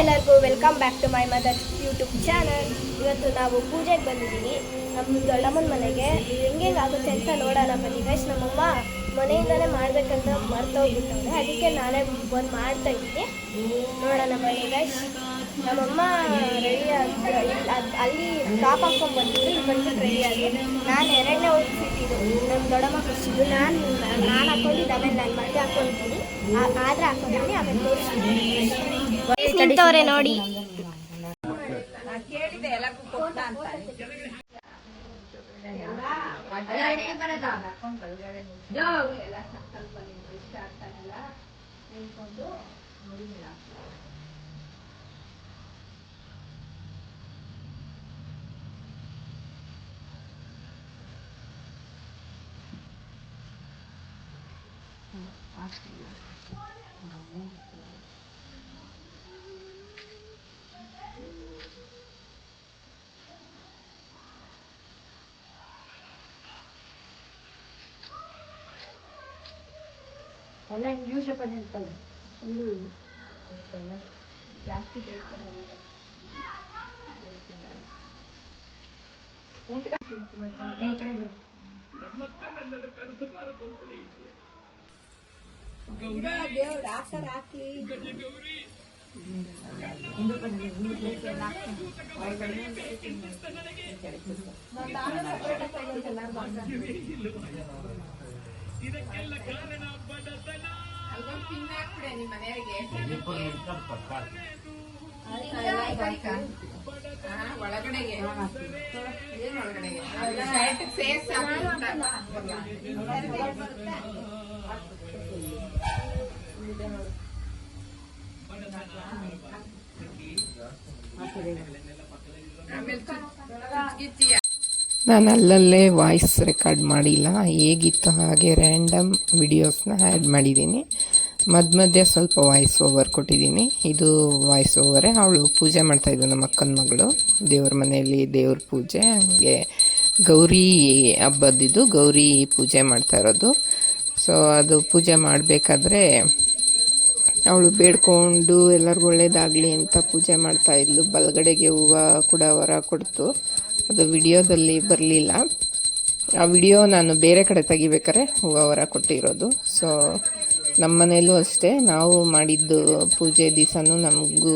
ಎಲ್ಲರಿಗೂ welcome back to my mother YouTube channel ಇವತ್ತು ನಾವು ಪೂಜೆಗೆ ಬಂದಿದ್ದೀವಿ. ನಮ್ಮ ದೊಡ್ಡಮ್ಮನ ಮನೆಗೆ. ಹೆಂಗೆ ಆಗುತ್ತೆ ಅಂತ ನೋಡೋಣ. ಬನ್ನಿ ಗೈಸ್ ನಮ್ಮಮ್ಮ ಮನೆಯಿಂದಲೇ ಮಾಡಬೇಕಂತ ಮರ್ತೋಗ್ಬಿಟ್ಟವ್ರೆ. ಅದಕ್ಕೆ ನಾನೇ ಬಂದು ಮಾಡ್ತಾ ಇದ್ದೀನಿ. ನೋಡೋಣ ಬನ್ನಿ ಗೈಸ್ ನಮ್ಮಮ್ಮ ರೆಡಿ ಅಲ್ಲಿ ಟಾಪ್ ಹಾಕ್ಕೊಂಡು ಇಲ್ಲಿ ಬಂದ್ಬಿಟ್ಟು ರೆಡಿಯಾಗಿ ನಾನು ಎರಡನೇ ಔಟ್ಫಿಟ್ ಇದು ನಮ್ಮ ದೊಡ್ಡಮ್ಮ ಕಷ್ಟಿದ್ದು ನಾನು ನಾನು ಹಾಕೊಂಡಿದ್ದು, ಆಮೇಲೆ ನಾನು ಮತ್ತೆ ಹಾಕೊಂಡಿದ್ದೀನಿ. ಆದ್ರೆ ನಿಂತವ್ರೆ ನೋಡಿ. Wala, yung siya pa rin pala. Ano? Ito na. Plastic ay pa rin. Punti ka. Punti ka. Punti ka. Punti ka. ಒಳಗಡೆಗೆ ಬಡತನ ಒಳಗಡೆಗೆ ಏನು ಸೇರ್ಸಿ ಆಮೇಲೆ ಗಿಚ್ಚಿಯ ನಾನು ಅಲ್ಲಲ್ಲೇ ವಾಯ್ಸ್ ರೆಕಾರ್ಡ್ ಮಾಡಿಲ್ಲ. ಹೇಗಿತ್ತು ಹಾಗೆ ರ್ಯಾಂಡಮ್ ವಿಡಿಯೋಸ್ನ ಆ್ಯಡ್ ಮಾಡಿದ್ದೀನಿ. ಮಧ್ಯ ಮಧ್ಯೆ ಸ್ವಲ್ಪ ವಾಯ್ಸ್ ಓವರ್ ಕೊಟ್ಟಿದ್ದೀನಿ. ಇದು ವಾಯ್ಸ್ ಓವರೇ ಅವಳು ಪೂಜೆ ಮಾಡ್ತಾಯಿದ್ದು ನಮ್ಮ ಅಕ್ಕನ ಮಗಳು. ದೇವ್ರ ಮನೆಯಲ್ಲಿ ದೇವ್ರ ಪೂಜೆ. ಹಾಗೆ ಗೌರಿ ಹಬ್ಬದಿದ್ದು ಗೌರಿ ಪೂಜೆ ಮಾಡ್ತಾ ಇರೋದು. ಸೊ ಅದು ಪೂಜೆ ಮಾಡಬೇಕಾದ್ರೆ ಅವಳು ಬೇಡ್ಕೊಂಡು ಎಲ್ಲರಿಗೂ ಒಳ್ಳೇದಾಗಲಿ ಅಂತ ಪೂಜೆ ಮಾಡ್ತಾ ಇದ್ಲು. ಬಲಗಡೆಗೆ ಹೂವು ಕೂಡ ವರ ಕೊಡ್ತು. ಅದು ವಿಡಿಯೋದಲ್ಲಿ ಬರಲಿಲ್ಲ. ಆ ವಿಡಿಯೋ ನಾನು ಬೇರೆ ಕಡೆ ತೆಗಿಬೇಕಾರೆ ಹೂವು ವರ ಕೊಟ್ಟಿರೋದು. ಸೊ ನಮ್ಮ ಮನೇಲೂ ಅಷ್ಟೇ. ನಾವು ಮಾಡಿದ್ದು ಪೂಜೆ ದಿವಸನೂ ನಮಗೂ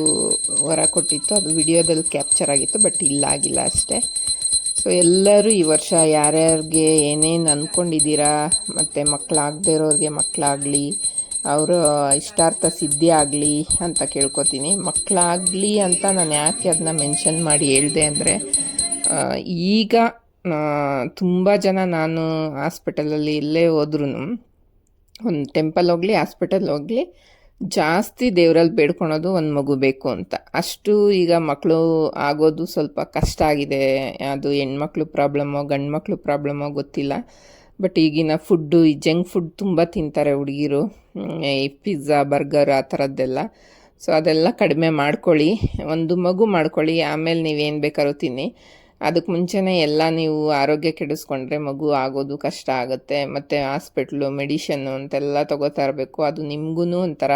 ವರ ಕೊಟ್ಟಿತ್ತು. ಅದು ವಿಡಿಯೋದಲ್ಲಿ ಕ್ಯಾಪ್ಚರ್ ಆಗಿತ್ತು, ಬಟ್ ಇಲ್ಲಾಗಿಲ್ಲ ಅಷ್ಟೇ. ಸೊ ಎಲ್ಲರೂ ಈ ವರ್ಷ ಯಾರ್ಯಾರಿಗೆ ಏನೇನು ಅಂದ್ಕೊಂಡಿದ್ದೀರಾ ಮತ್ತು ಮಕ್ಕಳಾಗದೇ ಇರೋರಿಗೆ ಮಕ್ಕಳಾಗಲಿ ಅವರ ಇಷ್ಟಾರ್ಥ ಸಿದ್ಧಿ ಆಗಲಿ ಅಂತ ಕೇಳ್ಕೊತೀನಿ. ಮಕ್ಕಳಾಗಲಿ ಅಂತ ನಾನು ಯಾಕೆ ಅದನ್ನ ಮೆನ್ಷನ್ ಮಾಡಿ ಹೇಳಿದೆ ಅಂದರೆ ಈಗ ತುಂಬ ಜನ ನಾನು ಹಾಸ್ಪಿಟಲಲ್ಲಿ ಇಲ್ಲೇ ಹೋದ್ರೂ ಒಂದು ಟೆಂಪಲ್ ಹೋಗಲಿ ಹಾಸ್ಪಿಟಲ್ ಹೋಗಲಿ ಜಾಸ್ತಿ ದೇವರಲ್ಲಿ ಬೇಡ್ಕೊಳೋದು ಒಂದು ಮಗು ಬೇಕು ಅಂತ. ಅಷ್ಟು ಈಗ ಮಕ್ಕಳು ಆಗೋದು ಸ್ವಲ್ಪ ಕಷ್ಟ ಆಗಿದೆ. ಅದು ಹೆಣ್ಮಕ್ಳು ಪ್ರಾಬ್ಲಮ್ಮೋ ಗಂಡು ಮಕ್ಕಳು ಪ್ರಾಬ್ಲಮ್ಮೋ ಗೊತ್ತಿಲ್ಲ. ಬಟ್ ಈಗಿನ ಫುಡ್ಡು, ಈ ಜಂಕ್ ಫುಡ್ ತುಂಬ ತಿಂತಾರೆ ಹುಡುಗಿರು. ಈ ಪಿಜ್ಜಾ, ಬರ್ಗರ್ ಆ ಥರದ್ದೆಲ್ಲ. ಸೊ ಅದೆಲ್ಲ ಕಡಿಮೆ ಮಾಡ್ಕೊಳ್ಳಿ. ಒಂದು ಮಗು ಮಾಡ್ಕೊಳ್ಳಿ. ಆಮೇಲೆ ನೀವೇನು ಬೇಕಾದ್ರೂ ತಿನ್ನಿ. ಅದಕ್ಕೆ ಮುಂಚೆನೇ ಎಲ್ಲ ನೀವು ಆರೋಗ್ಯ ಕೆಡಿಸ್ಕೊಂಡ್ರೆ ಮಗು ಆಗೋದು ಕಷ್ಟ ಆಗುತ್ತೆ, ಮತ್ತು ಹಾಸ್ಪಿಟ್ಲು, ಮೆಡಿಷನ್ನು ಅಂತೆಲ್ಲ ತಗೋತಾ ಇರಬೇಕು. ಅದು ನಿಮಗೂ ಒಂಥರ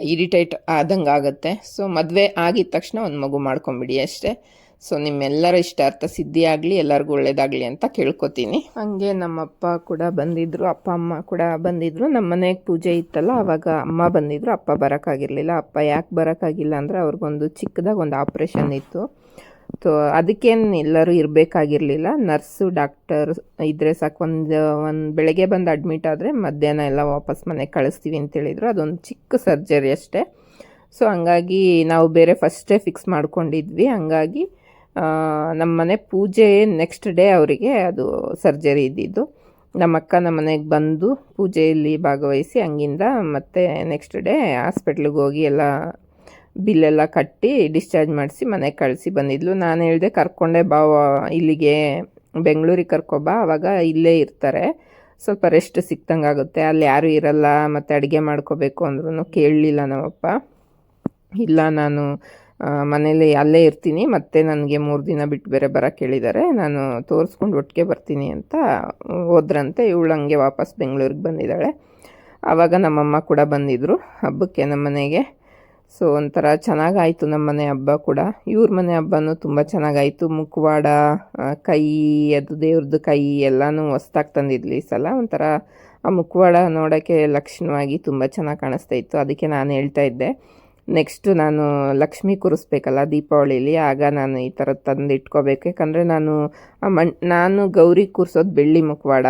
ಇರಿಟೇಟ್ ಆದಂಗೆ ಆಗುತ್ತೆ. ಸೊ, ಮದುವೆ ಆಗಿದ ತಕ್ಷಣ ಒಂದು ಮಗು ಮಾಡ್ಕೊಂಬಿಡಿ ಅಷ್ಟೇ. ಸೊ, ನಿಮ್ಮೆಲ್ಲರ ಇಷ್ಟಾರ್ಥ ಸಿದ್ಧಿ ಆಗಲಿ, ಎಲ್ಲರಿಗೂ ಒಳ್ಳೇದಾಗಲಿ ಅಂತ ಕೇಳ್ಕೊತೀನಿ. ಹಾಗೆ ನಮ್ಮಪ್ಪ ಕೂಡ ಬಂದಿದ್ದರು ಅಪ್ಪ, ಅಮ್ಮ ಕೂಡ ಬಂದಿದ್ದರು ನಮ್ಮ ಮನೆಗೆ ಪೂಜೆ ಇತ್ತಲ್ಲ ಆವಾಗ ಅಮ್ಮ ಬಂದಿದ್ದರು ಅಪ್ಪ ಬರೋಕ್ಕಾಗಿರಲಿಲ್ಲ ಅಪ್ಪ ಯಾಕೆ ಬರೋಕ್ಕಾಗಿಲ್ಲ ಅಂದರೆ ಅವ್ರಿಗೊಂದು ಚಿಕ್ಕದಾಗ ಒಂದು ಆಪ್ರೇಷನ್ ಇತ್ತು. ಅದಕ್ಕೇನು ಎಲ್ಲರೂ ಇರಬೇಕಾಗಿರಲಿಲ್ಲ. ನರ್ಸು, ಡಾಕ್ಟರ್ ಇದ್ದರೆ ಸಾಕು. ಒಂದು ಒಂದು ಬೆಳಗ್ಗೆ ಬಂದು ಅಡ್ಮಿಟ್ ಆದರೆ ಮಧ್ಯಾಹ್ನ ಎಲ್ಲ ವಾಪಸ್ ಮನೆಗೆ ಕಳಿಸ್ತೀವಿ ಅಂತ ಹೇಳಿದರು. ಅದೊಂದು ಚಿಕ್ಕ ಸರ್ಜರಿ ಅಷ್ಟೇ. ಸೊ, ಹಂಗಾಗಿ ನಾವು ಬೇರೆ ಫಸ್ಟೇ ಫಿಕ್ಸ್ ಮಾಡ್ಕೊಂಡಿದ್ವಿ. ಹಂಗಾಗಿ ನಮ್ಮ ಮನೆ ಪೂಜೆ ನೆಕ್ಸ್ಟ್ ಡೇ ಅವರಿಗೆ ಅದು ಸರ್ಜರಿ ಇದ್ದಿದ್ದು. ನಮ್ಮ ಅಕ್ಕ ನಮ್ಮ ಮನೆಗೆ ಬಂದು ಪೂಜೆಯಲ್ಲಿ ಭಾಗವಹಿಸಿ ಹಂಗಿಂದ ಮತ್ತೆ ನೆಕ್ಸ್ಟ್ ಡೇ ಹಾಸ್ಪಿಟ್ಲಿಗೆ ಹೋಗಿ ಎಲ್ಲ ಬಿಲ್ಲೆಲ್ಲ ಕಟ್ಟಿ ಡಿಸ್ಚಾರ್ಜ್ ಮಾಡಿಸಿ ಮನೆಗೆ ಕಳಿಸಿ ಬಂದಿದ್ಲು. ನಾನು ಹೇಳಿದೆ, ಕರ್ಕೊಂಡೆ ಬಾ ಇಲ್ಲಿಗೆ ಬೆಂಗಳೂರಿಗೆ ಕರ್ಕೊಬಾ ಆವಾಗ ಇಲ್ಲೇ ಇರ್ತಾರೆ. ಸ್ವಲ್ಪ ರೆಸ್ಟ್ ಸಿಕ್ತಂಗೆ ಅಲ್ಲಿ ಯಾರೂ ಇರಲ್ಲ, ಮತ್ತು ಅಡುಗೆ ಮಾಡ್ಕೋಬೇಕು ಅಂದ್ರೂ ಕೇಳಲಿಲ್ಲ ನಮ್ಮಪ್ಪ. ಇಲ್ಲ, ನಾನು ಮನೇಲಿ ಅಲ್ಲೇ ಇರ್ತೀನಿ. ಮತ್ತೆ ನನಗೆ ಮೂರು ದಿನ ಬಿಟ್ಟು ಬೇರೆ ಬರೋಕ್ಕೆ ಕೇಳಿದ್ದಾರೆ ನಾನು ತೋರಿಸ್ಕೊಂಡು ಒಟ್ಟಿಗೆ ಬರ್ತೀನಿ ಅಂತ ಹೋದ್ರಂತೆ. ಇವಳು ಹಂಗೆ ವಾಪಸ್ ಬೆಂಗಳೂರಿಗೆ ಬಂದಿದ್ದಾಳೆ. ಆವಾಗ ನಮ್ಮಮ್ಮ ಕೂಡ ಬಂದಿದ್ದರು ಹಬ್ಬಕ್ಕೆ ನಮ್ಮ ಮನೆಗೆ ಸೊ ಒಂಥರ ಚೆನ್ನಾಗಾಯಿತು ನಮ್ಮ ಮನೆ ಹಬ್ಬ ಕೂಡ. ಇವ್ರ ಮನೆ ಹಬ್ಬನೂ ತುಂಬ ಚೆನ್ನಾಗಾಯಿತು. ಮುಖವಾಡ ಕೈ, ಅದು ದೇವ್ರದ್ದು ಕೈ ಎಲ್ಲನೂ ಹೊಸ್ದಾಗಿ ತಂದಿದ್ಲಿ ಸಲ. ಒಂಥರ ಆ ಮುಖವಾಡ ನೋಡೋಕ್ಕೆ ಲಕ್ಷಣವಾಗಿ ತುಂಬ ಚೆನ್ನಾಗಿ ಕಾಣಿಸ್ತಾ ಇತ್ತು. ಅದಕ್ಕೆ ನಾನು ಹೇಳ್ತಾ ಇದ್ದೆ. ನೆಕ್ಸ್ಟು ನಾನು ಲಕ್ಷ್ಮಿ ಕೂರಿಸ್ಬೇಕಲ್ಲ ದೀಪಾವಳಿಲಿ. ಆಗ ನಾನು ಈ ಥರ ತಂದು ಇಟ್ಕೋಬೇಕು ಯಾಕಂದರೆ ನಾನು ಮಣ್, ನಾನು ಗೌರಿ ಕೂರಿಸೋದು ಬೆಳ್ಳಿ ಮುಖವಾಡ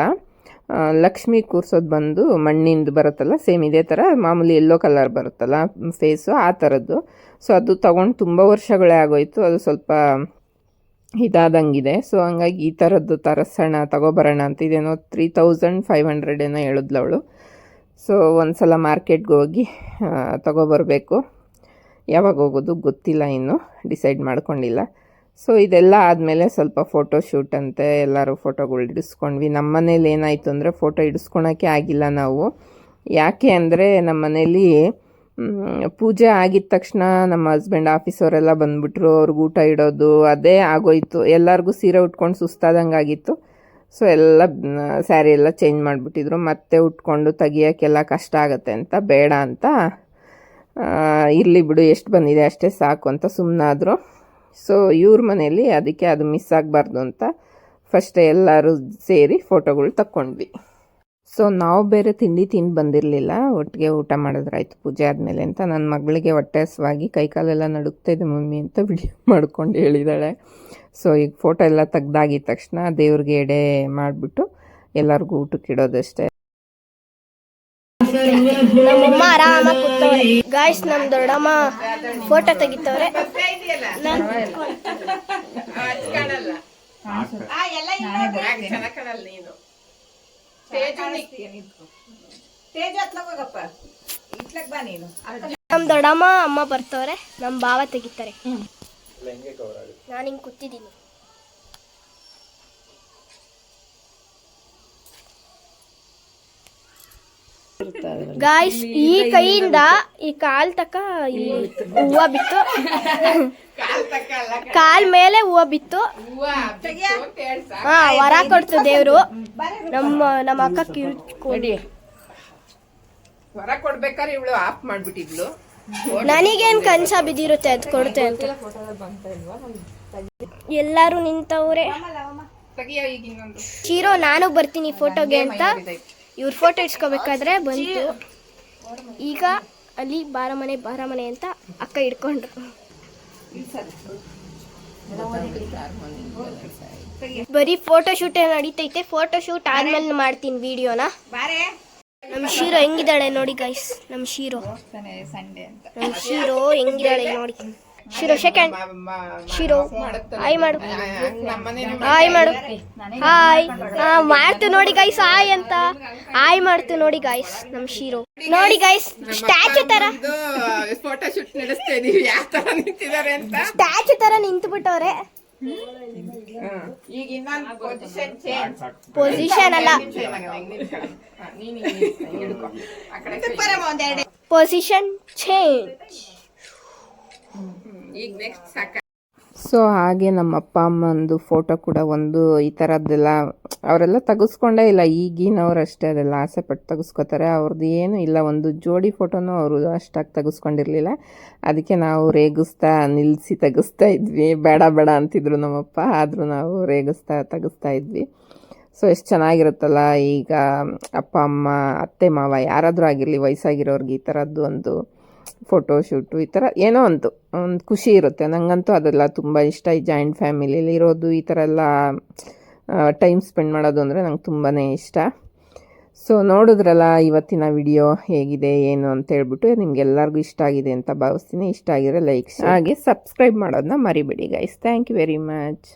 ಲಕ್ಷ್ಮಿ ಕೂರ್ಸೋದು ಬಂದು ಮಣ್ಣಿಂದು ಬರುತ್ತಲ್ಲ, ಸೇಮ್ ಇದೇ ಥರ ಮಾಮೂಲಿ ಎಲ್ಲೋ ಕಲರ್ ಬರುತ್ತಲ್ಲ ಫೇಸು ಆ ಥರದ್ದು ಸೊ ಅದು ತೊಗೊಂಡು ತುಂಬ ವರ್ಷಗಳೇ ಆಗೋಯ್ತು, ಅದು ಸ್ವಲ್ಪ ಇದಾದಂಗಿದೆ. ಸೊ ಹಂಗಾಗಿ ಈ ಥರದ್ದು ತರಿಸೋಣ, ತಗೊಬರೋಣ ಅಂತ ಇದೇನೋ ತ್ರೀ ತೌಸಂಡ್ ಫೈವ್ ಹಂಡ್ರೆಡ್ ಏನೋ ಹೇಳಿದ್ಲು ಅವಳು. ಸೊ ಒಂದು ಸಲ ಮಾರ್ಕೆಟ್ಗೆ ಹೋಗಿ ತಗೋಬರಬೇಕು. ಯಾವಾಗ ಹೋಗೋದು ಗೊತ್ತಿಲ್ಲ ಇನ್ನು ಡಿಸೈಡ್ ಮಾಡ್ಕೊಂಡಿಲ್ಲ. ಸೊ ಇದೆಲ್ಲ ಆದಮೇಲೆ ಸ್ವಲ್ಪ ಫೋಟೋ ಶೂಟ್ ಅಂತೆ ಎಲ್ಲರೂ ಫೋಟೋಗಳು ಹಿಡಿಸ್ಕೊಂಡ್ವಿ ನಮ್ಮ ಮನೇಲಿ ಏನಾಯಿತು ಅಂದರೆ ಫೋಟೋ ಹಿಡಿಸ್ಕೊಳಕ್ಕೆ ಆಗಿಲ್ಲ ನಾವು. ಯಾಕೆ ಅಂದರೆ ನಮ್ಮ ಮನೇಲಿ ಪೂಜೆ ಆಗಿದ ತಕ್ಷಣ ನಮ್ಮ ಹಸ್ಬೆಂಡ್ ಆಫೀಸವರೆಲ್ಲ ಬಂದುಬಿಟ್ರು. ಅವ್ರಿಗೆ ಊಟ ಇಡೋದು, ಅದೇ ಆಗೋಯ್ತು. ಎಲ್ಲರಿಗೂ ಸೀರೆ ಉಟ್ಕೊಂಡು ಸುಸ್ತಾದಂಗೆ ಆಗಿತ್ತು. ಸೊ ಎಲ್ಲ ಸ್ಯಾರಿ ಎಲ್ಲ ಚೇಂಜ್ ಮಾಡಿಬಿಟ್ಟಿದ್ರು. ಮತ್ತೆ ಉಟ್ಕೊಂಡು ತೆಗಿಯೋಕ್ಕೆಲ್ಲ ಕಷ್ಟ ಆಗುತ್ತೆ ಅಂತ, ಬೇಡ ಅಂತ. ಇರಲಿ ಬಿಡು, ಎಷ್ಟು ಬಂದಿದೆ ಅಷ್ಟೇ ಸಾಕು ಅಂತ ಸುಮ್ಮನಾದರು ಸೊ ಇವ್ರ ಮನೆಯಲ್ಲಿ ಅದಕ್ಕೆ ಅದು ಮಿಸ್ ಆಗಬಾರ್ದು ಅಂತ ಫಸ್ಟ್ ಎಲ್ಲರೂ ಸೇರಿ ಫೋಟೋಗಳು ತಕ್ಕೊಂಡ್ವಿ ಸೊ ನಾವು ಬೇರೆ ತಿಂಡಿ ತಿಂದು ಬಂದಿರಲಿಲ್ಲ. ಒಟ್ಟಿಗೆ ಊಟ ಮಾಡಿದ್ರಾಯ್ತು. ಪೂಜೆ ಆದಮೇಲೆ ಅಂತ ನನ್ನ ಮಗಳಿಗೆ ಹೊಟ್ಟೆ ಹಸ್ವಾಗಿ ಕೈಕಾಲೆಲ್ಲ ನಡುಗ್ತಾ ಇದೆ ಮಮ್ಮಿ ಅಂತ ವಿಡಿಯೋ ಮಾಡ್ಕೊಂಡು ಹೇಳಿದಾಳೆ. ಸೊ ಈಗ ಫೋಟೋ ಎಲ್ಲ ತೆಗ್ದಾಗಿದ ತಕ್ಷಣ ದೇವ್ರಿಗೆ ಎಡೆ ಮಾಡಿಬಿಟ್ಟು ಎಲ್ಲರಿಗೂ ಊಟಕ್ಕೆ ಇಡೋದಷ್ಟೇ. ನಮ್ಮಮ್ಮ ಆರಾಮಾಗಿ ಕೂತವ್ರೆ. ಗಾಯ್ಸ್ ನಮ್ ದೊಡ್ಡಮ್ಮ ಫೋಟೋ ತೆಗಿತವ್ರೆ. ನಮ್ ದೊಡ್ಡಮ್ಮ ಅಮ್ಮ ಬರ್ತವ್ರೆ. ನಮ್ ಬಾವ ತೆಗಿತಾರೆ. ನಾನು ಹಿಂಗ್ ಕೂತಿದ್ದೀನಿ. ಗಾಯ್ಸ್ ಈ ಕೈಯಿಂದ ಈ ಕಾಲ್ ತಕ ಇಲ್ಲಿ ಹೂವ ಬಿತ್ತು. ಕಾಲ್ ಮೇಲೆ ಹೂವ ಬಿತ್ತು. ಹಾ ವರ ಕೊಡ್ತು ದೇವ್ರು. ನಮ್ಮ ನಮ್ಮ ಅಕ್ಕ ಕಿರು ವರ ಕೊಡ್ಬೇಕಾದ್ರೆ ಇವಳು ಆಫ್ ಮಾಡ್ಬಿಟ್ಟಿದ್ಲು. ನನಗೇನ್ ಕನ್ಸ ಬಿದ್ದಿರುತ್ತೆ ಅದ್ ಕೊಡುತ್ತೆ ಅಂತ. ಎಲ್ಲಾರು ನಿಂತವ್ರೆ. ಚೀರೋ ಶೀರೋ ನಾನು ಬರ್ತೀನಿ ಫೋಟೋಗೆ ಅಂತ. ಇವ್ರ ಫೋಟೋ ಇಟ್ಕೋಬೇಕಾದ್ರೆ ಬಂತು ಈಗ ಅಲ್ಲಿ ಬಾರಮನೆ ಬಾರಮನೆ ಅಂತ ಅಕ್ಕ ಇಡ್ಕೊಂಡ್ರು. ಬರೀ ಫೋಟೋ ಶೂಟ್ ನಡೀತೈತೆ? ಫೋಟೋ ಶೂಟ್ ಆದ್ಮೇಲೆ ಮಾಡ್ತೀನಿ ವಿಡಿಯೋನ. ಬಾರೆ. ನಮ್ ಶೀರೋ ಹೆಂಗಿದ್ದಾಳೆ ನೋಡಿ ಗೈಸ್ ನಮ್ ಶೀರೋ. ನಮ್ಮ ಶೀರೋ ಹೆಂಗಿದ್ದಾಳೆ ನೋಡಿ. ಶೀರೋ ಸೆಕೆಂಡ್ ಶಿರೋ. ಹಾಯ್ ಮಾಡು. ಹಾಯ್ ಮಾಡು. ಹಾಯ್. ಮಾಡ್ತು ನೋಡಿ ಗೈಸ್ ಹಾಯ್ ಅಂತ. ಹಾಯ್ ಮಾಡ್ತು ನೋಡಿ ಗೈಸ್ ನಮ್ ಶಿರೋ. ನೋಡಿ ಗೈಸ್ ಸ್ಟ್ಯಾಚು ತರ. ಫೋಟೋ ಶೂಟ್ ನಡೆಸ್ತಾ ಇದೀವಿ. ಯಾವ ತರ ನಿಂತಿದ್ದಾರೆ ಅಂತ. ಸ್ಟ್ಯಾಚು ತರ ನಿಂತು ಬಿಟ್ಟವ್ರೆ ಈಗ ಇನ್ನೊಂದು ಪೊಸಿಷನ್ ಚೇಂಜ್ ಪೊಸಿಷನ್ ಅಲ್ಲ. ಪೊಸಿಷನ್ ಚೇಂಜ್ ಈಗ ನೆಕ್ಸ್ಟ್ ಸಾಕ. ಸೊ ಹಾಗೆ ನಮ್ಮ ಅಪ್ಪ ಅಮ್ಮಂದು ಫೋಟೋ ಕೂಡ ಒಂದು ಈ ಥರದ್ದೆಲ್ಲ ಅವರೆಲ್ಲ ತೆಗೆಸ್ಕೊಂಡೇ ಇಲ್ಲ. ಈಗಿನವ್ರು ಅಷ್ಟೇ, ಅದೆಲ್ಲ ಆಸೆ ಪಟ್ಟು ತೆಗೆಸ್ಕೊತಾರೆ. ಅವ್ರದ್ದು ಏನು ಇಲ್ಲ. ಒಂದು ಜೋಡಿ ಫೋಟೋನೂ ಅವರು ಅಷ್ಟಾಗಿ ತೆಗೆಸ್ಕೊಂಡಿರಲಿಲ್ಲ. ಅದಕ್ಕೆ ನಾವು ರೇಗಿಸ್ತಾ ನಿಲ್ಲಿಸಿ ತೆಗೆಸ್ತಾ ಇದ್ವಿ. ಬೇಡ ಬೇಡ ಅಂತಿದ್ರು ನಮ್ಮಪ್ಪ. ಆದರೂ ನಾವು ರೇಗಿಸ್ತಾ, ತೆಗೆಸ್ತಾ ಇದ್ವಿ. ಸೊ ಎಷ್ಟು ಚೆನ್ನಾಗಿರುತ್ತಲ್ಲ. ಈಗ ಅಪ್ಪ, ಅಮ್ಮ, ಅತ್ತೆ, ಮಾವ ಯಾರಾದರೂ ಆಗಿರಲಿ, ವಯಸ್ಸಾಗಿರೋರ್ಗೆ ಈ ಥರದ್ದು ಒಂದು ಫೋಟೋ ಶೂಟು ಈ ಥರ ಏನೋ ಒಂದು ಒಂದು ಖುಷಿ ಇರುತ್ತೆ. ನನಗಂತೂ ಅದೆಲ್ಲ ತುಂಬ ಇಷ್ಟ. ಈ ಜಾಯಿಂಟ್ ಫ್ಯಾಮಿಲಿಯಲ್ಲಿ ಇರೋದು, ಈ ಥರ ಎಲ್ಲ ಟೈಮ್ ಸ್ಪೆಂಡ್ ಮಾಡೋದು ಅಂದರೆ ನಂಗೆ ತುಂಬಾ ಇಷ್ಟ. ಸೊ ನೋಡಿದ್ರಲ್ಲ, ಇವತ್ತಿನ ವಿಡಿಯೋ ಹೇಗಿದೆ, ಏನು ಅಂತ ಹೇಳ್ಬಿಟ್ಟು ನಿಮ್ಗೆಲ್ಲರಿಗೂ ಇಷ್ಟ ಆಗಿದೆ ಅಂತ ಭಾವಿಸ್ತೀನಿ. ಇಷ್ಟ ಆಗಿದ್ರೆ ಲೈಕ್ ಹಾಗೆ ಸಬ್ಸ್ಕ್ರೈಬ್ ಮಾಡೋದನ್ನ ಮರಿಬೇಡಿ guys thank you very much